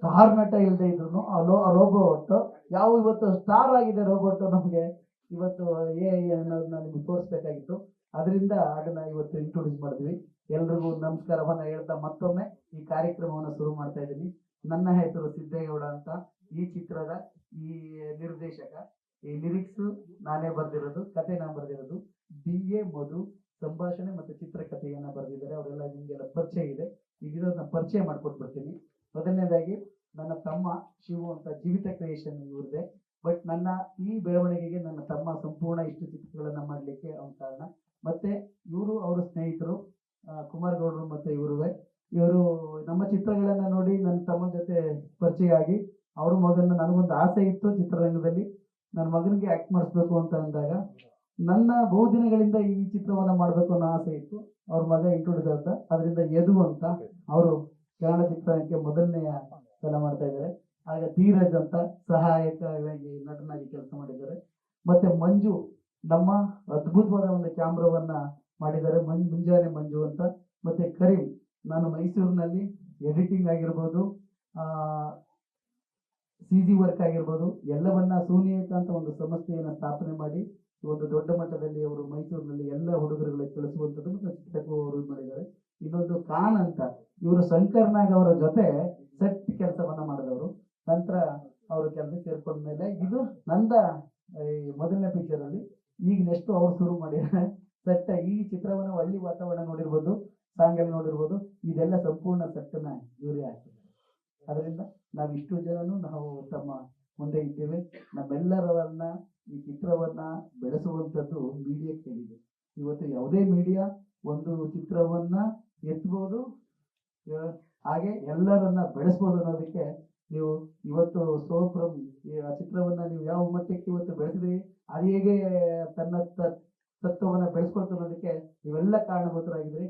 Star ನಟ ಇಲ್ಲದೆ ಇದ್ರು ಆ ರೋಬೋಟ್ ಯಾವ ಇವತ್ತು ಸ್ಟಾರ್ ಆಗಿದೆ ರೋಬೋಟ್ ನಮಗೆ ಇವತ್ತು ಎ ಅನ್ನೋದನ್ನ ನಿಮ್ಗೆ ತೋರಿಸ್ಬೇಕಾಗಿತ್ತು. ಅದರಿಂದ ಅದನ್ನ ಇವತ್ತು ಇಂಟ್ರೊಡ್ಯೂಸ್ ಮಾಡಿದ್ವಿ. ಎಲ್ರಿಗೂ ನಮಸ್ಕಾರವನ್ನ ಹೇಳ್ತಾ ಮತ್ತೊಮ್ಮೆ ಈ ಕಾರ್ಯಕ್ರಮವನ್ನ ಶುರು ಮಾಡ್ತಾ ಇದ್ದೀನಿ. ನನ್ನ ಹೆಸರು ಸಿದ್ದೇಗೌಡ ಅಂತ. ಈ ಚಿತ್ರದ ಈ ನಿರ್ದೇಶಕ, ಈ ಲಿರಿಕ್ಸ್ ನಾನೇ ಬರೆದಿರೋದು, ಕತೆ ನಾನು ಬರೆದಿರೋದು. ಬಿ ಎ ಮಧು, ಸಂಭಾಷಣೆ ಮತ್ತು ಚಿತ್ರಕಥೆಯನ್ನ ಬರೆದಿದ್ದಾರೆ. ಅವರೆಲ್ಲ ನಿಮಗೆಲ್ಲ ಪರಿಚಯ ಇದೆ. ಈಗಿರೋದನ್ನ ಪರಿಚಯ ಮಾಡ್ಕೊಟ್ಬಿಡ್ತೀನಿ. ಮೊದಲನೇದಾಗಿ ನನ್ನ ತಮ್ಮ ಶಿವು ಅಂತ ಜೀವಿತ ಕ್ರಿಯೇಷನ್ ಇವ್ರದ್ದೇ. ಬಟ್ ನನ್ನ ಈ ಬೆಳವಣಿಗೆಗೆ ನನ್ನ ತಮ್ಮ ಸಂಪೂರ್ಣ ಇಷ್ಟು ಚಿತ್ರಗಳನ್ನ ಮಾಡ್ಲಿಕ್ಕೆ ಅವನ ಕಾರಣ. ಮತ್ತೆ ಇವರು ಅವರ ಸ್ನೇಹಿತರು ಕುಮಾರ್ ಗೌಡ್ರು ಮತ್ತೆ ಇವ್ರುವೆ. ಇವರು ನಮ್ಮ ಚಿತ್ರಗಳನ್ನ ನೋಡಿ ನನ್ನ ತಮ್ಮ ಜೊತೆ ಪರಿಚಯ ಆಗಿ ಅವ್ರ ಮಗನ ನನಗೊಂದು ಆಸೆ ಇತ್ತು ಚಿತ್ರರಂಗದಲ್ಲಿ. ನನ್ನ ಮಗನಿಗೆ ಆಕ್ಟ್ ಮಾಡಿಸ್ಬೇಕು ಅಂತ ಅಂದಾಗ ನನ್ನ ಬಹುದಿನಗಳಿಂದ ಈ ಚಿತ್ರವನ್ನ ಮಾಡಬೇಕು ಅನ್ನೋ ಆಸೆ ಇತ್ತು. ಅವ್ರ ಮಗ ಇಂಟ್ರೊಡ್ಯೂಸ್ ಅಂತ ಅದರಿಂದ ಯದು ಅಂತ ಅವರು ಕನ್ನಡ ಚಿತ್ರಕ್ಕೆ ಮೊದಲನೆಯ ಸಲ ಮಾಡ್ತಾ ಇದ್ದಾರೆ. ಆಗ ಧೀರಜ್ ಅಂತ ಸಹಾಯಕವಾಗಿ ನಟನಾಗಿ ಕೆಲಸ ಮಾಡಿದ್ದಾರೆ. ಮತ್ತೆ ಮಂಜು, ನಮ್ಮ ಅದ್ಭುತವಾದ ಒಂದು ಕ್ಯಾಮ್ರಾವನ್ನ ಮಾಡಿದ್ದಾರೆ. ಮಂಜು, ಮುಂಜಾನೆ ಮಂಜು ಅಂತ. ಮತ್ತೆ ಕರೀಂ, ನಾನು ಮೈಸೂರಿನಲ್ಲಿ ಎಡಿಟಿಂಗ್ ಆಗಿರ್ಬೋದು ಸಿ ಜಿ ವರ್ಕ್ ಆಗಿರ್ಬೋದು, ಎಲ್ಲವನ್ನ ಸೂನಿಯಕ ಅಂತ ಒಂದು ಸಂಸ್ಥೆಯನ್ನು ಸ್ಥಾಪನೆ ಮಾಡಿ, ಒಂದು ದೊಡ್ಡ ಮಟ್ಟದಲ್ಲಿ ಅವರು ಮೈಸೂರಿನಲ್ಲಿ ಎಲ್ಲ ಹುಡುಗರುಗಳಿಗೆ ಕಳಿಸುವಂಥದ್ದು ಮತ್ತು ಚಿತ್ರಕ್ಕೂ ಅವರು ಮಾಡಿದ್ದಾರೆ. ಇನ್ನೊಂದು ಖಾನ್ ಅಂತ. ಇವರು ಶಂಕರ್ ನಾಗ್ ಅವರ ಜೊತೆ ಸೆಟ್ ಕೆಲಸವನ್ನ ಮಾಡಿದವರು. ನಂತರ ಅವರು ಕೆಲಸ ಸೇರ್ಕೊಂಡ ಮೇಲೆ ಇದು ನಂದ ಮೊದಲನೇ ಪಿಕ್ಚರ್ ಅಲ್ಲಿ. ಈಗ ನೆಕ್ಸ್ಟ್ ಅವ್ರು ಶುರು ಮಾಡಿದ್ದಾರೆ ಸೆಟ್ ಈ ಚಿತ್ರವನ್ನ ಹಳ್ಳಿ ವಾತಾವರಣ ನೋಡಿರ್ಬೋದು ಸಾಂಗ್ ಅಲ್ಲಿ ನೋಡಿರ್ಬೋದು, ಇದೆಲ್ಲ ಸಂಪೂರ್ಣ ಸೆಟ್ಟನ್ನ ಇವರೇ ಹಾಕಿದ್ದಾರೆ ಅದರಿಂದ ನಾವು ಇಷ್ಟು ಜನನು ನಾವು ತಮ್ಮ ಮುಂದೆ ಇದ್ದೇವೆ. ನಮ್ಮೆಲ್ಲರನ್ನ ಈ ಚಿತ್ರವನ್ನ ಬೆಳೆಸುವಂಥದ್ದು ಮೀಡಿಯಾ ಕೇಳಿದೆ ಇವತ್ತು ಯಾವುದೇ ಮೀಡಿಯಾ ಒಂದು ಚಿತ್ರವನ್ನ ಎತ್ತಬಹುದು ಹಾಗೆ ಎಲ್ಲರನ್ನ ಬೆಳೆಸ್ಬೋದು ಅನ್ನೋದಕ್ಕೆ ನೀವು ಇವತ್ತು ಸೋಪ್ರಮ್ ಚಿತ್ರವನ್ನ ನೀವು ಯಾವ ಮಟ್ಟಕ್ಕೆ ಇವತ್ತು ಬೆಳೆಸಿದ್ರಿ, ಅದು ಹೇಗೆ ತನ್ನ ತತ್ವವನ್ನ ಬೆಳೆಸ್ಕೊಳ್ತು ಅನ್ನೋದಕ್ಕೆ ನೀವೆಲ್ಲ ಕಾರಣಭೂತರಾಗಿದ್ರಿ